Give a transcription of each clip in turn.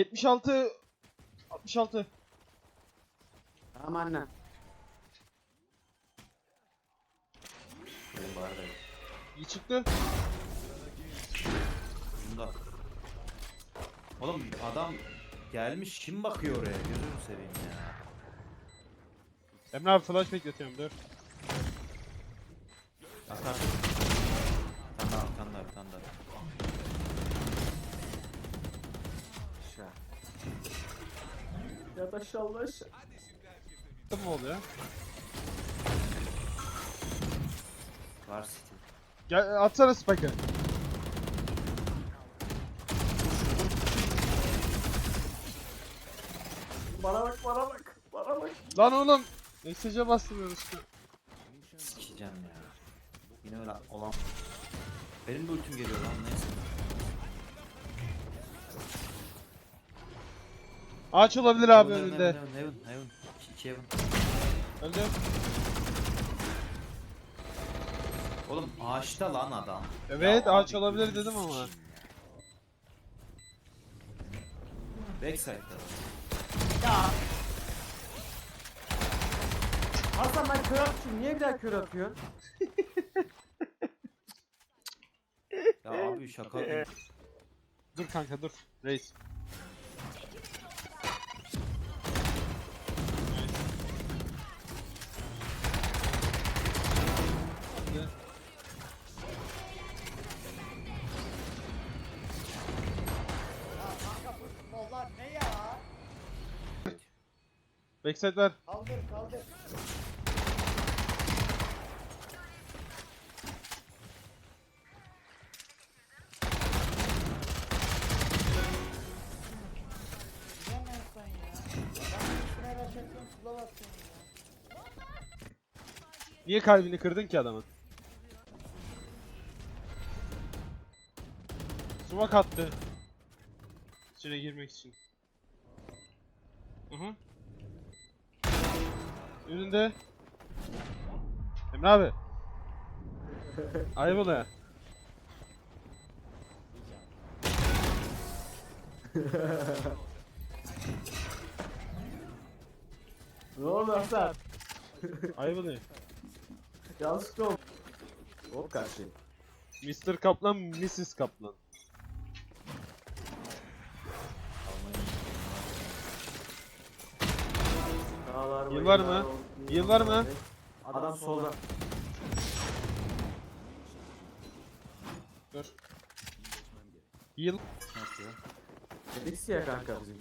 76 66 Tamam anne. Benim bari. İyi çıktı. Bunda. Oğlum adam gelmiş kim bakıyor oraya gözünü seveyim ya. Emre abi flash bekletiyorum dur. Atar. Bir tane daha bir tane daha bir tane daha. Aşağı. Ya da aşağı aşağı. Ne oluyor? Var City. Gel atsana spike'ı. Bana bak bana bak. Bana bak. Lan oğlum. Mesaja bastırıyoruz işte. Sikeceğim ya. Yine öyle olan. Benim de ultim geliyor lan neyse. Ağaç olabilir abi Heaven, önünde. Heaven, Heaven, Heaven. İki- iki Heaven. Öldü. Oğlum ağaçta lan adam. Evet Ya ağaç abi, olabilir dedim ama. sikeyim ya. Backside'da. Hasan ben kör atmışım. Niye bir daha kör atıyorsun? Ya abi şaka. Dur kanka dur. Reis. Onlar ne ya? Backside ver. Kaldır kaldır. Niye kalbini kırdın ki adamın? Smoke attı. İçine girmek için. Hı hı. Önünde. Emre abi. Ayıp oluyor. Ne oldu Hasan? Ayıp oluyor. Yanlışlıkla oldu. Hop karşı. Mr. Kaplan, Mrs. Kaplan. Dağlar Yıl var mı? bayırlar, Yıl var mı? Adam solda. Dur. Heal. Nasıl ya? Kanka bizim.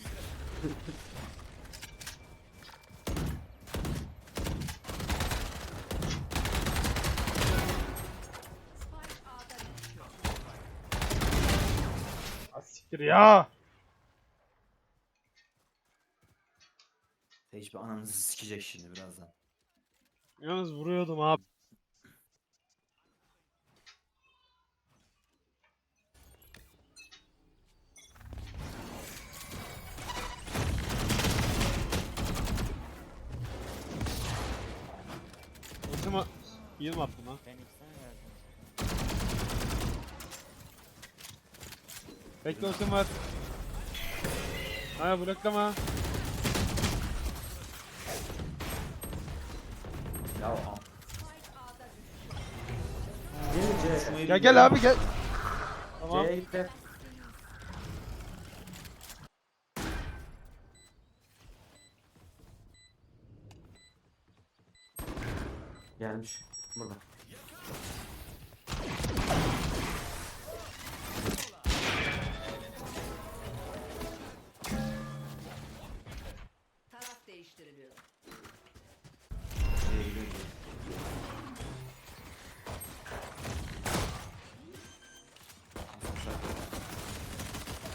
Ah, Siktir ya. Hiçbir ananızı sikecek şimdi birazdan. Yalnız vuruyordum abi. Ultim at... Heal mi attın lan? Verdim. Bekle ultim var. Hayır bloklama. Ya. Gel gel abi gel. Tamam. C'ye gitti. Gelmiş. Burada.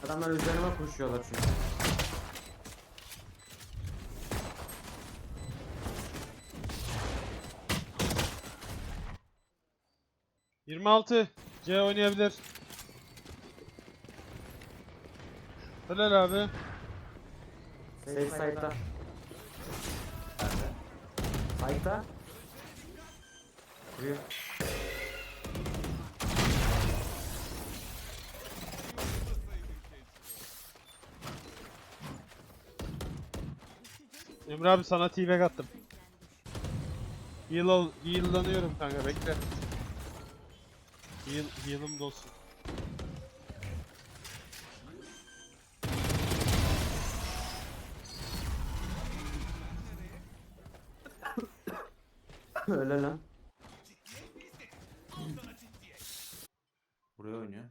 Adamlar üzerime koşuyorlar çünkü. Cık. 26. C oynayabilir. Helal abi. Safe side'da. Side'da. Kuruyor. Emre abi sana t attım. Heal ol, heal'lanıyorum kanka bekle. Heal, heal'ım dolsun. Öyle lan. Buraya oynuyor.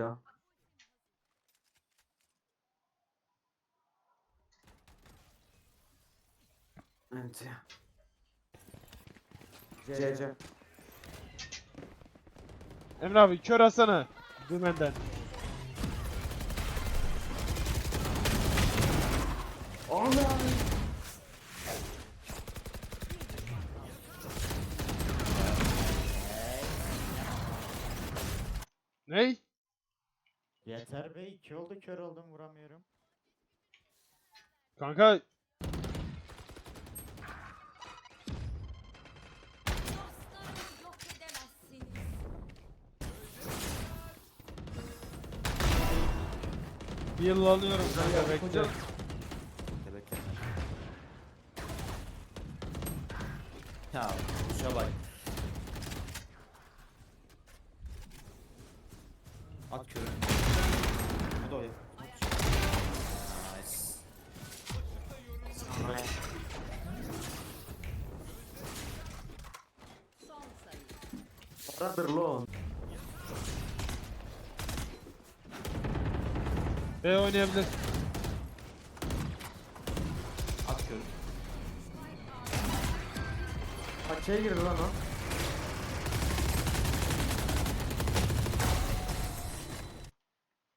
O. Evet. C C. Emre abi kör atsana. Dümenden. Yeter be iki oldu kör oldum vuramıyorum. Kanka Dostlarımı yok edemezsiniz. heal'lanıyorum kanka bekle. Ya kuşa bak. At körü. Brother lo. B oynayabilir. At körü. Paçaya girdi lan o.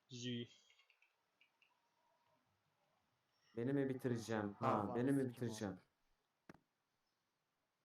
G. Beni mi bitireceğim? Ha, beni mi bitireceğim?